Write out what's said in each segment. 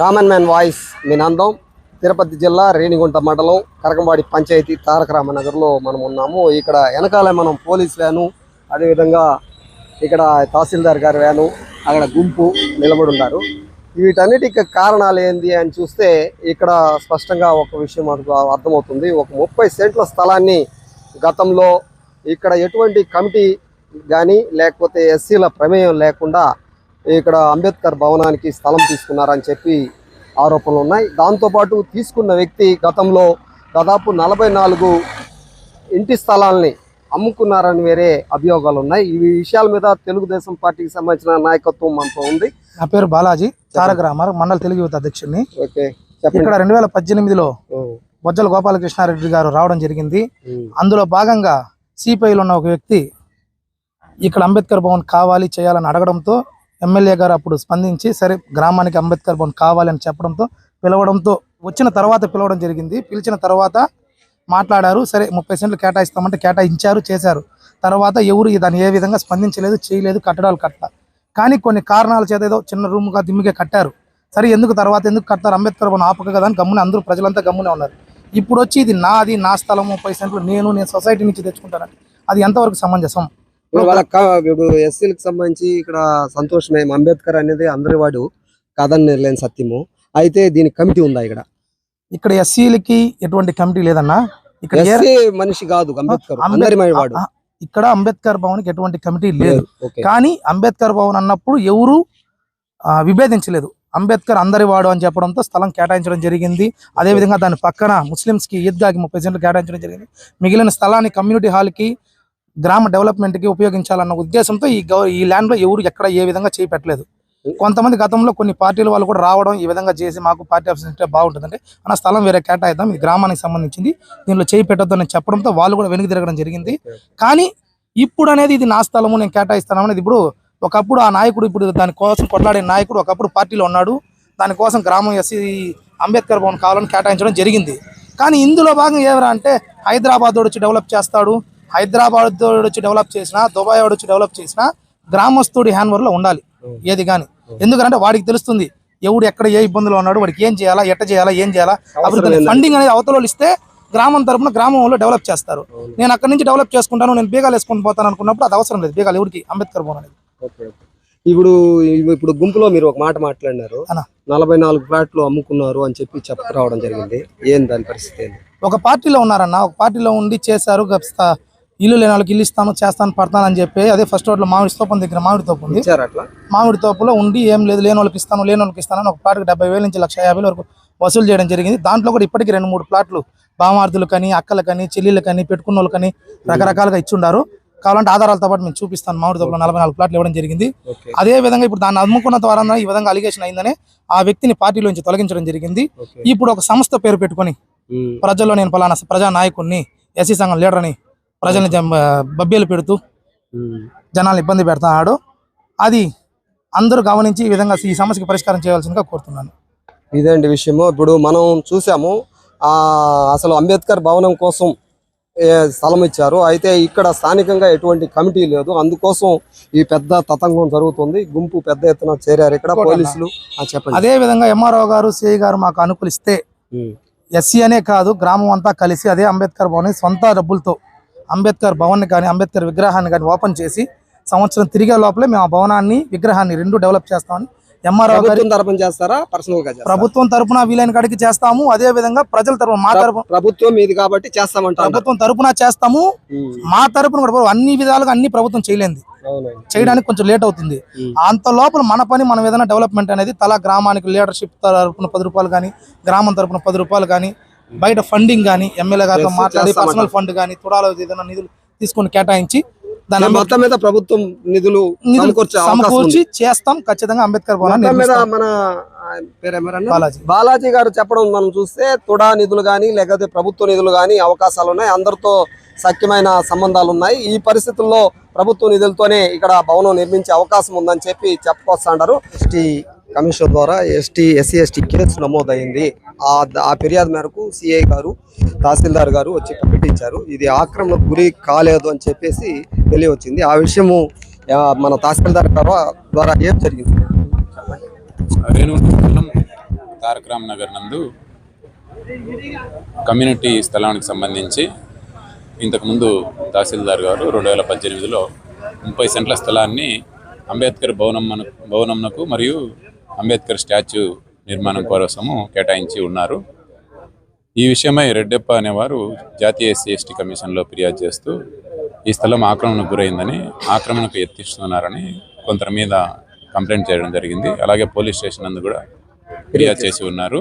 Common man voice మీ నందం. తిరుపతి జిల్లా రేణిగుంట మండలం కరకంవాడి పంచాయతీ తారక రామనగర్లో మనం ఉన్నాము. ఇక్కడ వెనకాల మనం పోలీస్ వ్యాను అదేవిధంగా ఇక్కడ తహసీల్దార్ గారి వ్యాను అక్కడ గుంపు నిలబడి ఉన్నారు. వీటన్నిటికి కారణాలు ఏంది అని చూస్తే ఇక్కడ స్పష్టంగా ఒక విషయం మనకు అర్థమవుతుంది. ఒక ముప్పై సెంట్ల స్థలాన్ని గతంలో ఇక్కడ ఎటువంటి కమిటీ కానీ లేకపోతే ఎస్సీల ప్రమేయం లేకుండా ఇక్కడ అంబేద్కర్ భవనానికి స్థలం తీసుకున్నారని చెప్పి ఆరోపణలు ఉన్నాయి. దాంతోపాటు తీసుకున్న వ్యక్తి గతంలో దాదాపు నలభై నాలుగు ఇంటి స్థలాల్ని అమ్ముకున్నారని వేరే అభియోగాలు ఉన్నాయి. ఈ విషయాల మీద తెలుగుదేశం పార్టీకి సంబంధించిన నాయకత్వం మనతో ఉంది. నా పేరు బాలాజీ తారక రామారావు మండల తెలుగు యువత అధ్యక్షుడిని. ఓకే ఇక్కడ రెండు వేల పద్దెనిమిదిలో బొజ్జల గోపాలకృష్ణారెడ్డి గారు రావడం జరిగింది. అందులో భాగంగా సిపిఐలో ఉన్న ఒక వ్యక్తి ఇక్కడ అంబేద్కర్ భవన్ కావాలి చేయాలని అడగడంతో ఎమ్మెల్యే గారు అప్పుడు స్పందించి సరే గ్రామానికి అంబేద్కర్ భవన్ కావాలని చెప్పడంతో పిలవడంతో వచ్చిన తర్వాత పిలవడం జరిగింది. పిలిచిన తర్వాత మాట్లాడారు. సరే ముప్పై సెంట్లు కేటాయిస్తామంటే కేటాయించారు చేశారు. తర్వాత ఎవరు దాన్ని ఏ విధంగా స్పందించలేదు చేయలేదు కట్టడాలు కట్ట కానీ కొన్ని కారణాల చేత ఏదో చిన్న రూమ్గా దిమ్మిగా కట్టారు. సరే ఎందుకు తర్వాత ఎందుకు కట్టారు అంబేద్కర్ భవన్ ఆపక కదా అని గమ్మున అందరూ ప్రజలంతా గమ్మునే ఉన్నారు. ఇప్పుడు వచ్చి ఇది నాది నా స్థలం ముప్పై సెంట్లు నేను నేను సొసైటీ నుంచి తెచ్చుకుంటానని అది ఎంతవరకు సమంజసం? ఇప్పుడు వాళ్ళ క- ఇప్పుడు ఎస్సీలకు సంబంధించి ఇక్కడ సంతోషమే అంబేద్కర్ అనేది అందరి వాడు కాదని లేని సత్యము. అయితే దీనికి కమిటీ ఉందా ఇక్కడ? ఇక్కడ ఎస్సీలకి ఎటువంటి కమిటీ లేదన్నా? ఇక్కడ ఏ- ఎస్సీ మనిషి కాదు అంబేద్కర్ అంబేద్- అందరి వాడు ఇక్కడ అంబేద్కర్ భవన్కి ఎటువంటి కమిటీ లేదు కానీ అంబేద్కర్ భవన్ అన్నప్పుడు ఎవరు ఆ, విభేదించలేదు. అంబేద్కర్ అందరి వాడు అని చెప్పడంతో స్థలం కేటాయించడం జరిగింది. అదే విధంగా దాని పక్కన ముస్లిమ్స్కి ఈద్గాకి ముప్పై సెంట్లు కేటాయించడం జరిగింది. మిగిలిన స్థలాన్ని కమ్యూనిటీ హాల్కి గ్రామ డెవలప్మెంట్కి ఉపయోగించాలన్న ఉద్దేశంతో ఈ ఈ ల్యాండ్లో ఎవరు ఎక్కడ ఏ విధంగా చేయి పెట్టలేదు కొంతమంది గతంలో కొన్ని పార్టీల వాళ్ళు కూడా రావడం ఈ విధంగా చేసి మాకు పార్టీ ఆఫీస్ ఉంటే బాగుంటుందంటే అన్న స్థలం వేరే కేటాయిద్దాం ఇది గ్రామానికి సంబంధించింది దీనిలో చేయి పెట్టొద్దు అని చెప్పడంతో వాళ్ళు కూడా వెనుక తిరగడం జరిగింది. కానీ ఇప్పుడు అనేది ఇది నా స్థలము నేను కేటాయిస్తాను అనేది ఇప్పుడు ఒకప్పుడు ఆ నాయకుడు ఇప్పుడు దానికోసం కొట్లాడే నాయకుడు ఒకప్పుడు పార్టీలో ఉన్నాడు. దానికోసం గ్రామం ఎస్సీ అంబేద్కర్ భవన్ కావాలని కేటాయించడం జరిగింది. కానీ ఇందులో భాగంగా ఏమరా అంటే హైదరాబాద్ వచ్చి డెవలప్ చేస్తాడు హైదరాబాద్ వచ్చి డెవలప్ చేసినా దుబాయ్ వచ్చి డెవలప్ చేసినా గ్రామస్తుడి హ్యాండ్లో ఉండాలి. ఏది కానీ ఎందుకంటే వాడికి తెలుస్తుంది ఎవడు ఎక్కడ ఏ ఇబ్బందులు ఉన్నాడు వాడికి ఏం చేయాలా ఎట్ట చేయాలా ఏం చేయాలా. అభివృద్ధి ఫండింగ్ అనేది అవతల ఇస్తే గ్రామం తరపున గ్రామంలో డెవలప్ చేస్తారు. నేను అక్కడి నుంచి డెవలప్ చేసుకుంటాను నేను బీగాలు వేసుకొని పోతాను అనుకున్నప్పుడు అది అవసరం లేదు. బీగాలు ఎవరికి అంబేద్కర్ భవన్ అనేది. ఇప్పుడు ఇప్పుడు గుంపులో మీరు ఒక మాట మాట్లాడినారు. నలభై నాలుగు ఫ్లాట్లు అమ్ముకున్నారు అని చెప్పి చెప్పుకురావడం జరిగింది. ఏం దాని పరిస్థితి ఒక పార్టీలో ఉన్నారన్న. ఒక పార్టీలో ఉండి చేశారు ఇల్లు లేని వాళ్ళకి ఇల్లు ఇస్తాను చేస్తాను పడతాను అని చెప్పి అదే ఫస్ట్ రోడ్లో మామిడి తోపం దగ్గర మామిడి తోపు ఉంది. అట్లా? మామిడి తోపులో ఉండి ఏం లేదు లేని వాళ్ళకి ఇస్తాను లేని వాళ్ళకి ఇస్తాను అని ఒక ప్లాట్కి డెబ్బై వేల నుంచి లక్ష యాభై వరకు వసూలు చేయడం జరిగింది. దాంట్లో కూడా ఇప్పటికీ రెండు మూడు ప్లాట్లు బామార్దులు కానీ అక్కలు కానీ చెల్లెళ్ళు కానీ పెట్టుకున్న వాళ్ళు కానీ రకరకాలుగా ఇచ్చుండారు. కావాలంటే ఆధారాలతో పాటు మేము చూపిస్తాను మామిడి తోపులో నలభై నాలుగు ప్లాట్లు ఇవ్వడం జరిగింది. అదే విధంగా ఇప్పుడు దాన్ని అమ్ముకున్న ద్వారా ఈ విధంగా అలిగేషన్ అయిందని ఆ వ్యక్తిని పార్టీలోంచి తొలగించడం జరిగింది. ఇప్పుడు ఒక సంస్థ పేరు పెట్టుకొని ప్రజల్లో నేను పలానా ప్రజా నాయకుడిని ఎస్సీ సంఘం లీడర్ని ప్రజల్ని బబ్బేలు పెడుతూ. జనాలను ఇబ్బంది పెడుతున్నాడు. అది అందరూ గమనించి ఈ విధంగా ఈ సమస్యకి పరిష్కారం చేయాల్సిందిగా కోరుతున్నాను. ఇదేంటి విషయము? ఇప్పుడు మనం చూసాము ఆ అసలు అంబేద్కర్ భవనం కోసం స్థలం ఇచ్చారు. అయితే ఇక్కడ స్థానికంగా ఎటువంటి కమిటీ లేదు. అందుకోసం ఈ పెద్ద తతంగం జరుగుతుంది. గుంపు పెద్ద ఎత్తున చేరారు ఇక్కడ. పోలీసులు. చెప్పండి. అదే విధంగా ఎంఆర్ఓ గారు సిఐ గారు మాకు అనుకూలిస్తే ఎస్సీ అనే కాదు గ్రామం అంతా కలిసి అదే అంబేద్కర్ భవన్ సొంత డబ్బులతో అంబేద్కర్ భవన్ కానీ అంబేద్కర్ విగ్రహాన్ని కానీ ఓపెన్ చేసి సంవత్సరం తిరిగే లోపలే మేము ఆ భవనాన్ని విగ్రహాన్ని రెండు డెవలప్ చేస్తామని ఎంఆర్ఓ గారి తరపున చేస్తారా? పర్సనల్గా? ప్రభుత్వం తరపున వీలైన కాడికి చేస్తాము. అదే విధంగా ప్రజల తరపున మా తరపున ప్రభుత్వం మీది కాబట్టి చేస్తామంటారు. ప్రభుత్వం తరపున చేస్తాము. మా తరపున కూడా అన్ని విధాలుగా అన్ని ప్రభుత్వం చేయలేంది చేయడానికి కొంచెం లేట్ అవుతుంది. అంత లోపల మన పని మనం ఏదైనా డెవలప్మెంట్ అనేది తలా గ్రామానికి లీడర్షిప్ తరపున పది రూపాయలు కానీ గ్రామం తరపున పది రూపాయలు కానీ బయట ఫండింగ్ కానీ ఎమ్మెల్యే గారితో మాట్లాడి. పర్సనల్ ఫండ్ కానీ తుడాలో ఏదైనా నిధులు తీసుకొని కేటాయించి దాని మొత్తం మీద ప్రభుత్వం నిధులు నిధులు సమకూర్చే. చేస్తాం ఖచ్చితంగా అంబేద్కర్ మీద. మన? బాలాజీ బాలాజీ గారు చెప్పడం మనం చూస్తే తుడా నిధులు కానీ లేకపోతే ప్రభుత్వ నిధులు కానీ అవకాశాలు ఉన్నాయి అందరితో సఖ్యమైన సంబంధాలు ఉన్నాయి ఈ పరిస్థితుల్లో ప్రభుత్వ నిధులతోనే ఇక్కడ భవనం నిర్మించే అవకాశం ఉందని చెప్పి చెప్పుకొస్తాండారు ఎస్టీ కమిషన్ ద్వారా ఎస్టీ ఎస్సీ ఎస్టీ కేసు నమోదైంది. ఆ ఆ ఫిర్యాదు మేరకు సిఐ గారు తహసీల్దార్ గారు వచ్చి ప్రకటించారు. ఇది ఆక్రమణకు గురి కాలేదు అని చెప్పేసి తెలియవచ్చింది. ఆ విషయము మన తహసీల్దార్ గారు ద్వారా ఏం జరిగింది? రేణుగుంట తారక నగర్ నందు కమ్యూనిటీ స్థలానికి సంబంధించి ఇంతకుముందు తహసీల్దార్ గారు రెండు వేల పద్దెనిమిదిలో ముప్పై సెంట్ల స్థలాన్ని అంబేద్కర్ భవనం భవనంకు మరియు అంబేద్కర్ స్టాచ్యూ నిర్మాణం కోసము కేటాయించి ఉన్నారు. ఈ విషయమై రెడ్డెప్ప అనేవారు జాతీయ ఎస్సీ ఎస్టీ కమిషన్లో ఫిర్యాదు చేస్తూ ఈ స్థలం ఆక్రమణకు గురైందని ఆక్రమణకు ఎత్తిస్తున్నారని కొందరి మీద కంప్లైంట్ చేయడం జరిగింది. అలాగే పోలీస్ స్టేషన్ నందు కూడా ఫిర్యాదు చేసి ఉన్నారు.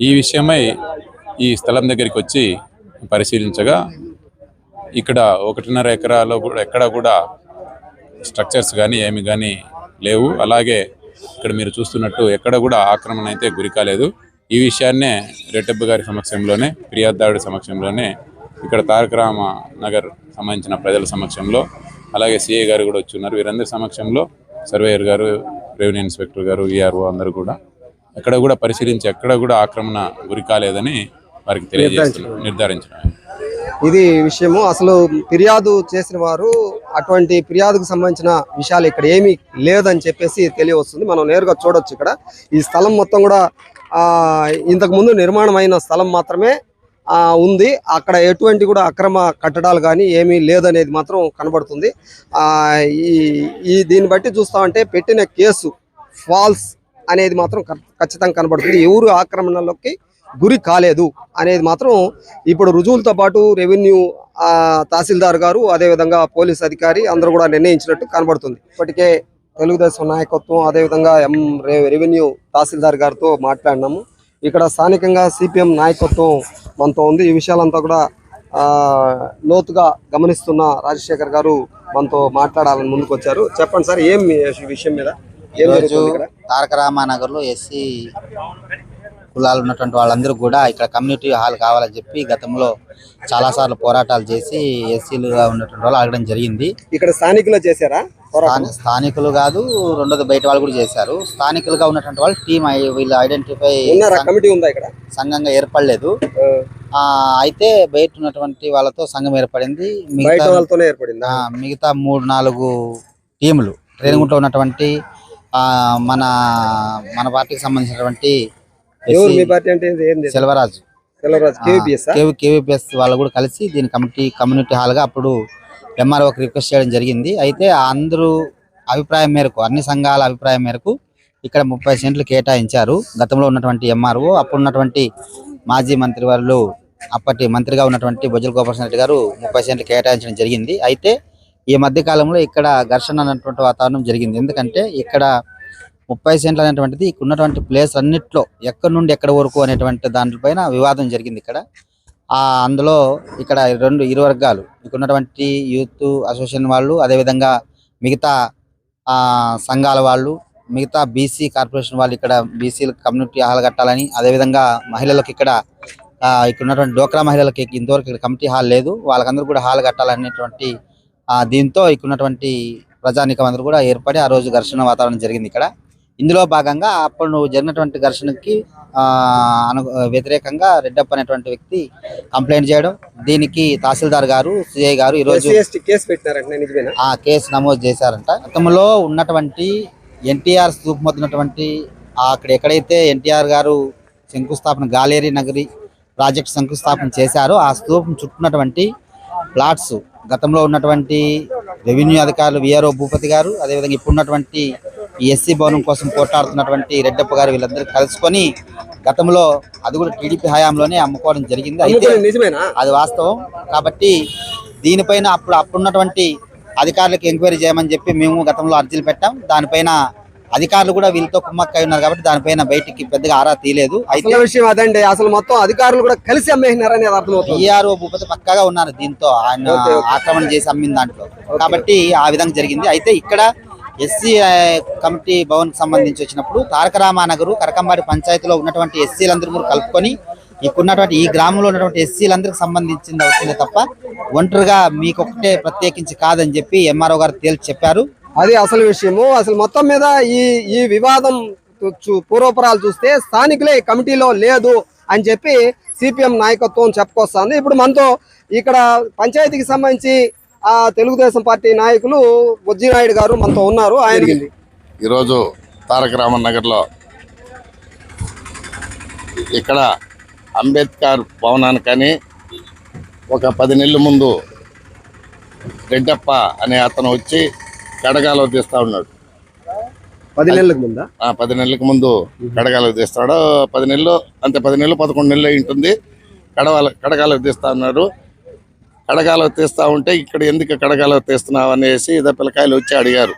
ఈ విషయమై ఈ స్థలం దగ్గరికి వచ్చి పరిశీలించగా ఇక్కడ ఒకటిన్నర ఎకరాలో కూడా ఎక్కడ కూడా స్ట్రక్చర్స్ కానీ ఏమి కానీ లేవు. అలాగే ఇక్కడ మీరు చూస్తున్నట్టు ఎక్కడ కూడా ఆక్రమణ అయితే గురి కాలేదు. ఈ విషయాన్నే రెడ్డప్ప గారి సమక్షంలోనే ఫిర్యాదుదారుడి సమక్షంలోనే ఇక్కడ తారక రామ నగర్ సంబంధించిన ప్రజల సమక్షంలో అలాగే సిఐ గారు కూడా వచ్చి ఉన్నారు. వీరందరి సమక్షంలో సర్వేయర్ గారు రెవెన్యూ ఇన్స్పెక్టర్ గారు ఈఆర్ఓ అందరూ కూడా ఎక్కడ కూడా పరిశీలించి ఎక్కడ కూడా ఆక్రమణ గురి కాలేదని వారికి తెలియజేస్తున్నారు. నిర్ధారించడం ఇది విషయము. అసలు ఫిర్యాదు చేసిన వారు అటువంటి ఫిర్యాదుకు సంబంధించిన విషయాలు ఇక్కడ ఏమీ లేదని చెప్పేసి తెలియవస్తుంది. మనం నేరుగా చూడొచ్చు ఇక్కడ. ఈ స్థలం మొత్తం కూడా ఇంతకుముందు ఇంతకు ముందు నిర్మాణం స్థలం మాత్రమే ఉంది. అక్కడ ఎటువంటి కూడా అక్రమ కట్టడాలు కానీ ఏమీ లేదనేది మాత్రం కనబడుతుంది. ఈ ఈ దీన్ని బట్టి చూస్తామంటే పెట్టిన కేసు ఫాల్స్ అనేది మాత్రం ఖచ్చితంగా కనబడుతుంది. ఎవరు ఆక్రమణలోకి గురి కాలేదు అనేది మాత్రం ఇప్పుడు రుజువులతో పాటు రెవెన్యూ తహసీల్దార్ గారు అదేవిధంగా పోలీస్ అధికారి అందరూ కూడా నిర్ణయించినట్టు కనబడుతుంది. ఇప్పటికే తెలుగుదేశం నాయకత్వం అదేవిధంగా ఎం రెవెన్యూ తహసీల్దార్ గారితో మాట్లాడినాము. ఇక్కడ స్థానికంగా సిపిఎం నాయకత్వం మనతో ఉంది. ఈ విషయాలంతా కూడా ఆ, లోతుగా గమనిస్తున్న రాజశేఖర్ గారు మనతో మాట్లాడాలని ముందుకు వచ్చారు చెప్పండి సార్ ఏం విషయం మీద? ఈరోజు తారక రామానగర్లో ఎస్సీ కులాలు ఉన్నటువంటి వాళ్ళందరూ కూడా ఇక్కడ కమ్యూనిటీ హాల్ కావాలని చెప్పి గతంలో చాలా సార్లు పోరాటాలు చేసి ఎస్సీలుగా ఉన్నటువంటి వాళ్ళు అడగడం జరిగింది. ఇక్కడ స్థానికులు చేశారా? స్థానికులు కాదు రెండోది బయట వాళ్ళు కూడా చేశారు. స్థానికులుగా ఉన్నటువంటి వాళ్ళు టీం వీళ్ళు ఐడెంటిఫై కమిటీ ఉందా ఇక్కడ? సంఘంగా ఏర్పడలేదు. అయితే బయట ఉన్నటువంటి వాళ్ళతో సంఘం ఏర్పడింది. మిగతా మిగతా మూడు నాలుగు టీములు. రేణిగుంట ఉన్నటువంటి ఆ, మన మన పార్టీకి సంబంధించినటువంటి ఎవరు మీ పార్టీ అంటే ఏంది? Selvaraju. Tellaraju KVPS KV KVPS వాళ్ళు కూడా కలిసి దీని కమిటీ కమ్యూనిటీ హాల్గా అప్పుడు ఎంఆర్ఓకి రిక్వెస్ట్ చేయడం జరిగింది. అయితే అందరూ అభిప్రాయం మేరకు అన్ని సంఘాల అభిప్రాయం మేరకు ఇక్కడ ముప్పై సెంట్లు కేటాయించారు. గతంలో ఉన్నటువంటి ఎంఆర్ఓ అప్పుడు ఉన్నటువంటి మాజీ మంత్రి వాళ్ళు అప్పటి మంత్రిగా ఉన్నటువంటి బొజ్జల గోపాల్ రెడ్డి గారు ముప్పై సెంట్లు కేటాయించడం జరిగింది. అయితే ఈ మధ్య కాలంలో ఇక్కడ ఘర్షణ అన్నటువంటి వాతావరణం జరిగింది. ఎందుకంటే ఇక్కడ ముప్పై సెంట్లు అనేటువంటిది ఇక్కడ ఉన్నటువంటి ప్లేస్ అన్నిట్లో ఎక్కడి నుండి ఎక్కడ వరకు అనేటువంటి దానిపైన వివాదం జరిగింది ఇక్కడ. ఆ అందులో ఇక్కడ రెండు ఇరు వర్గాలు ఇక్కడ ఉన్నటువంటి యూత్ అసోసియేషన్ వాళ్ళు అదేవిధంగా మిగతా ఆ సంఘాల వాళ్ళు మిగతా బీసీ కార్పొరేషన్ వాళ్ళు ఇక్కడ బీసీల కమ్యూనిటీ హాల్ కట్టాలని అదేవిధంగా మహిళలకు ఇక్కడ ఇక్కడ ఉన్నటువంటి డోక్రా మహిళలకి ఇంతవరకు ఇక్కడ కమిటీ హాల్ లేదు. వాళ్ళకందరూ కూడా హాల్ కట్టాలనేటువంటి దీంతో ఇక్కడ ఉన్నటువంటి ప్రజానికం అందరూ కూడా ఏర్పడి ఆ రోజు ఘర్షణ వాతావరణం జరిగింది ఇక్కడ. ఇందులో భాగంగా అప్పుడు జరిగినటువంటి ఘర్షణకి ఆ, అను వ్యతిరేకంగా రెడ్డప్ప అనేటువంటి వ్యక్తి కంప్లైంట్ చేయడం. దీనికి తహసీల్దార్ గారు సిఐ గారు ఈరోజు కేసు పెట్టినారంటే ఆ కేసు నమోదు చేశారంట. గతంలో ఉన్నటువంటి ఎన్టీఆర్ స్థూపమవుతున్నటువంటి అక్కడ ఎక్కడైతే ఎన్టీఆర్ గారు శంకుస్థాపన గాలేరి నగరి ప్రాజెక్ట్ శంకుస్థాపన చేశారో ఆ స్థూపం చుట్టున్నటువంటి ప్లాట్స్ గతంలో ఉన్నటువంటి రెవెన్యూ అధికారులు విఆర్ఓ భూపతి గారు అదేవిధంగా ఇప్పుడున్నటువంటి ఎస్సీ భవనం కోసం పోట్లాడుతున్నటువంటి రెడ్డప్ప గారు వీళ్ళందరూ కలుసుకొని గతంలో అది కూడా టీడీపీ హయాంలోనే అమ్ముకోవడం జరిగింది. అయితే అది వాస్తవం. కాబట్టి దీనిపైన అప్పుడు అప్పుడున్నటువంటి అధికారులకు ఎంక్వైరీ చేయమని చెప్పి మేము గతంలో అర్జీలు పెట్టాం. దానిపైన అధికారులు కూడా వీళ్ళతో కుమ్మక్కై ఉన్నారు కాబట్టి దానిపైన బయటికి పెద్దగా ఆరా తీయలేదు. అయితే అసలు విషయం అదండి. అసలు మొత్తం అధికారులు కూడా కలిసి అమ్మేసినారని అర్థమవుతుంది. పిఆర్ఓ భూపతి పక్కాగా ఉన్నారు దీంతో. ఆయన. ఆక్రమణ చేసి అమ్మిన దాంట్లో. కాబట్టి ఆ విధంగా జరిగింది. అయితే ఇక్కడ ఎస్సీ కమిటీ భవన్ సంబంధించి వచ్చినప్పుడు తారక రామానగరు కరకంబాడి పంచాయతీలో ఉన్నటువంటి ఎస్సీలందరూ కూడా కలుపుకొని ఇక్కడ ఉన్నటువంటి ఈ గ్రామంలో ఉన్నటువంటి ఎస్సీలందరికి సంబంధించింది అవుతుంది తప్ప ఒంటరిగా మీకొకటే ప్రత్యేకించి కాదని చెప్పి ఎంఆర్ఓ గారు తేల్చి చెప్పారు. అది అసలు విషయము. అసలు మొత్తం మీద ఈ ఈ వివాదం పూర్వపురాలు చూస్తే స్థానికులే కమిటీలో లేదు అని చెప్పి సిపిఎం నాయకత్వం చెప్పుకొస్తుంది. ఇప్పుడు మనతో ఇక్కడ పంచాయతీకి సంబంధించి ఆ తెలుగుదేశం పార్టీ నాయకులు బుజ్జినాయుడు గారు మనతో ఉన్నారు. ఆయన ఈరోజు తారక రామన్ నగర్లో ఇక్కడ అంబేద్కర్ భవనానికని ఒక పది నెలల ముందు రెడ్డప్ప అనే అతను వచ్చి కడగాలో తీస్తా ఉన్నాడు. పది నెలలకు ముందా? ఆ పది నెలలకు ముందు కడగాలకు తీస్తాడు. పది నెలలు అంతే పది నెలలు పదకొండు నెలలు ఉంటుంది. కడవాల కడగాలకు తీస్తా ఉన్నారు కడగాలకు తీస్తా ఉంటే ఇక్కడ ఎందుకు కడగాలకు తీస్తున్నావు అనేసి ఇదే పిల్లకాయలు వచ్చి అడిగారు.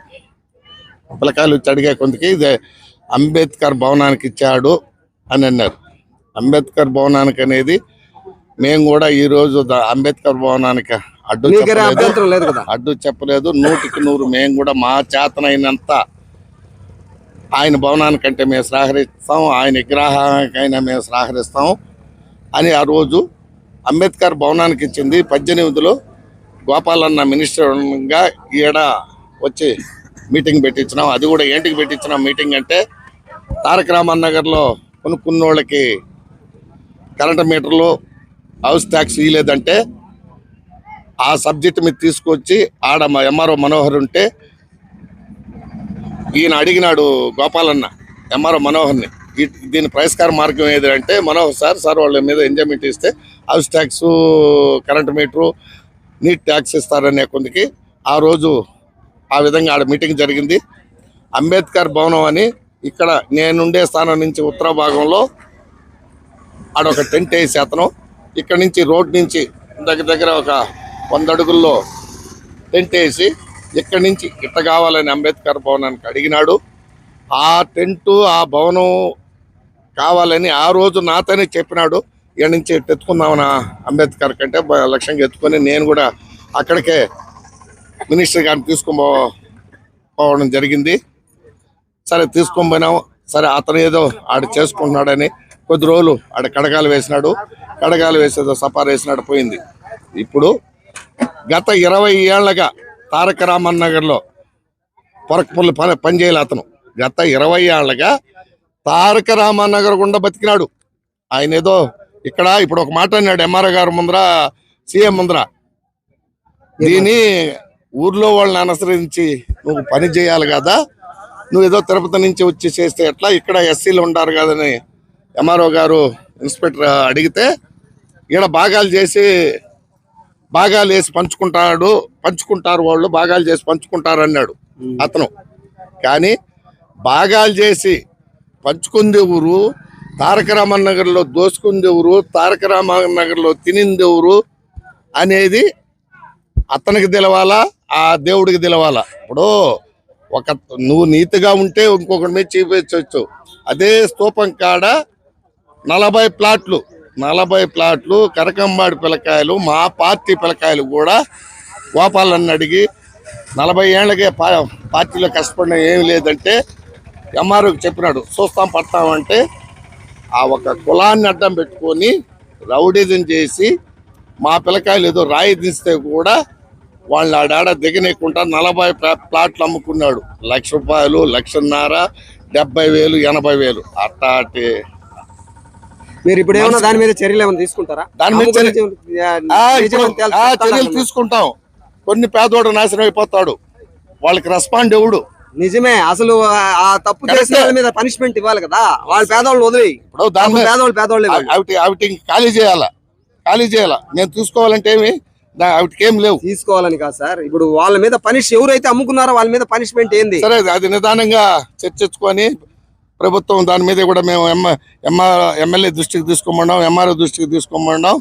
పిల్లకాయలు వచ్చి అడిగే కొంతకి ఇదే అంబేద్కర్ భవనానికి ఇచ్చాడు అని అన్నారు. అంబేద్కర్ భవనానికి అనేది మేము కూడా ఈ రోజు అంబేద్కర్ భవనానికి అడ్డు చెప్పలేదు. అడ్డు చెప్పలేదు. నూటికి నూరు మేము కూడా మా చేతనైనంత ఆయన భవనానికంటే మేము సహకరిస్తాం ఆయన విగ్రహానికైనా మేము సహకరిస్తాం అని ఆ రోజు అంబేద్కర్ భవనానికి ఇచ్చింది పద్దెనిమిదిలో గోపాలన్న మినిస్టర్గా ఈడ వచ్చి మీటింగ్ పెట్టించినాం. అది కూడా ఏంటికి పెట్టించినాం? మీటింగ్ అంటే తారక రామన్ నగర్లో కొనుక్కున్న వాళ్ళకి కరెంట్ మీటర్లు హౌస్ ట్యాక్స్ ఇవ్వలేదంటే ఆ సబ్జెక్ట్ మీద తీసుకొచ్చి ఆడ మా ఎంఆర్ఓ మనోహర్ ఉంటే ఈయన అడిగినాడు గోపాలన్న ఎంఆర్ఓ మనోహర్ని దీని పరిష్కార మార్గం ఏది అంటే మనోహర్ సార్ సార్ వాళ్ళ మీద ఎంజాయ్మెంట్ ఇస్తే హౌస్ ట్యాక్స్ కరెంట్ మీటరు నీట్ ట్యాక్స్ ఇస్తారనే కొందికి ఆ రోజు ఆ విధంగా ఆడ మీటింగ్ జరిగింది. అంబేద్కర్ భవనం అని ఇక్కడ నేనుండే స్థానం నుంచి ఉత్తర భాగంలో ఆడ ఒక టెంట్ వేసి అతను ఇక్కడ నుంచి రోడ్ నుంచి దగ్గర దగ్గర ఒక వంద అడుగుల్లో టెంట్ వేసి ఇక్కడి నుంచి ఇట్ట కావాలని అంబేద్కర్ భవనానికి అడిగినాడు. ఆ టెంటు ఆ భవనం కావాలని ఆ రోజు నాతోనే చెప్పినాడు. ఇక్కడ నుంచి ఇట్ట ఎత్తుకుందామని అంబేద్కర్ కంటే లక్ష్యంగా ఎత్తుకొని నేను కూడా అక్కడికే మినిస్టర్ గారిని తీసుకొని పో- పోవడం జరిగింది. సరే తీసుకొని పోయినాము. సరే అతను ఏదో ఆడ చేసుకుంటున్నాడని కొద్ది రోజులు ఆడ కడగాలు వేసినాడు. కడగాలు వేసేదో సపార్ వేసినాడు పోయింది. ఇప్పుడు గత ఇరవై ఏళ్ళగా తారక రామన్ నగర్లో పొరకపల్లి పని పనిచేయాలి అతను. గత ఇరవై ఏళ్ళగా తారక రామన్ నగర్ గుండా బతికినాడు. ఆయన ఏదో ఇక్కడ ఇప్పుడు ఒక మాట అన్నాడు ఎంఆర్ఓ గారు ముందర సీఎం ముందర. దీని ఊర్లో వాళ్ళని అనుసరించి నువ్వు పని చేయాలి కదా నువ్వు ఏదో తిరుపతి నుంచి వచ్చి చేస్తే ఎట్లా ఇక్కడ ఎస్సీలు ఉంటారు కదని ఎంఆర్ఓ గారు ఇన్స్పెక్టర్ అడిగితే ఈడ భాగాలు చేసి భాగాలు వేసి పంచుకుంటాడు పంచుకుంటారు వాళ్ళు భాగాలు చేసి పంచుకుంటారు అన్నాడు అతను. కానీ భాగాలు చేసి పంచుకుంది ఎవరు తారక రామన్ నగర్లో తారక రామన్ నగర్లో అనేది అతనికి తెలవాలా ఆ దేవుడికి తెలవాలా? ఇప్పుడు ఒక నువ్వు నీతిగా ఉంటే ఇంకొకటి మీద చూపించవచ్చు అదే స్తూపం కాడ నలభై ప్లాట్లు నలభై ప్లాట్లు కరకంబాడి పిల్లకాయలు మా పార్టీ పిల్లకాయలు కూడా గోపాలన్న అడిగి నలభై ఏళ్ళకే పా పార్టీలో కష్టపడిన ఏమి లేదంటే ఎంఆర్ఓకి చెప్పినాడు చూస్తాం పడతామంటే ఆ ఒక కులాన్ని అడ్డం పెట్టుకొని రౌడీజం చేసి మా పిల్లకాయలు ఏదో రాయి తీస్తే కూడా వాళ్ళు ఆడాడ దిగనీయకుండా నలభై ప్లా- ప్లాట్లు అమ్ముకున్నాడు. లక్ష రూపాయలు లక్షన్నర డెబ్బై వేలు ఎనభై వేలు. అట్టాటి. మీరు ఇప్పుడు ఏమన్నా దాని మీద చర్యలు ఏమైనా తీసుకుంటారా? దాని మీద చర్యలు. తీసుకుంటాం. కొన్ని పేదోడు నాశనం అయిపోతాడు. వాళ్ళకి రెస్పాండ్ ఎవడు? నిజమే అసలు ఆ- తప్పు. చేసిన వాళ్ళ మీద పనిష్మెంట్ ఇవ్వాలి కదా. వాళ్ళ పేదవాళ్ళు వదిలి ఇప్పుడు దాని పేదవాళ్ళు పేదవాళ్ళు అవిటి ఖాళీ చేయాలా? ఖాళీ చేయాలా? నేను చూసుకోవాలంటే ఏమి? లేవు. తీసుకోవాలని కాదు సార్. ఇప్పుడు వాళ్ళ మీద పనిష్ ఎవరైతే అమ్ముకున్నారో వాళ్ళ మీద పనిష్మెంట్ ఏంది? సరే అది నిదానంగా చర్చించుకొని ప్రభుత్వం దాని మీద కూడా మేము ఎమ్మ ఎమ్మెల్యే దృష్టికి తీసుకోమన్నాం ఎంఆర్ఓ దృష్టికి తీసుకోమన్నాం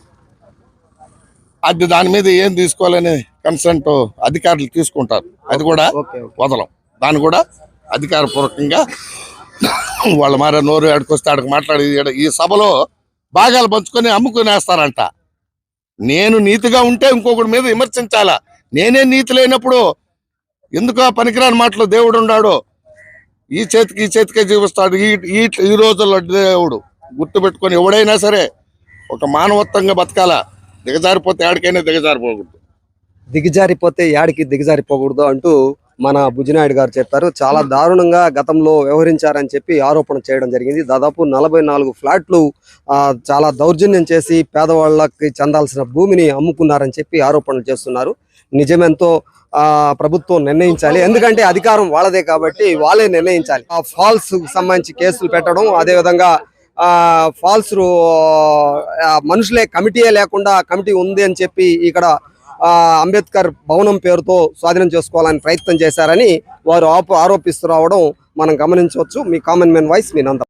అది దాని మీద ఏం తీసుకోవాలని కన్సెంట్ అధికారులు తీసుకుంటారు. అది కూడా. వదలం. దాన్ని కూడా అధికారపూర్వకంగా వాళ్ళ మారే నోరు ఆడికొస్తే ఆడికి మాట్లాడి ఈ సభలో భాగాలు పంచుకొని అమ్ముకునేస్తారంట. నేను నీతిగా ఉంటే ఇంకొకటి మీద విమర్శించాలా? నేనే నీతి లేనప్పుడు ఎందుకు ఆ పనికిరాని మాటలు దేవుడు ఉన్నాడు ఈ చేతికి ఈ చేతికే జీవిస్తాడు. ఈ ఈ ఈ రోజుల్లో దేవుడు గుర్తుపెట్టుకొని ఎవడైనా సరే ఒక మానవత్వంగా బతకాల? దిగజారిపోతే ఆడికైనా దిగజారిపోకూడదు. దిగజారిపోతే యాడికి దిగజారిపోకూడదు అంటూ మన బుజ్జినాయుడు గారు చెప్పారు. చాలా దారుణంగా గతంలో వ్యవహరించారని చెప్పి ఆరోపణ చేయడం జరిగింది. దాదాపు నలభై నాలుగు ఫ్లాట్లు చాలా దౌర్జన్యం చేసి పేదవాళ్ళకి చెందాల్సిన భూమిని అమ్ముకున్నారని చెప్పి ఆరోపణలు చేస్తున్నారు. నిజమెంతో ప్రభుత్వం నిర్ణయించాలి. ఎందుకంటే అధికారం వాళ్ళదే కాబట్టి వాళ్ళే నిర్ణయించాలి. ఆ ఫాల్స్ సంబంధించి కేసులు పెట్టడం అదే విధంగా ఫాల్స్ మనుషులే కమిటీయే లేకుండా కమిటీ ఉంది అని చెప్పి ఇక్కడ అంబేద్కర్ భవనం పేరుతో స్వాధీనం చేసుకోవాలని ప్రయత్నం చేశారని వారు ఆరోపిస్తూ రావడం మనం గమనించవచ్చు. మీ కామన్ మెన్ వాయిస్ మీ నంద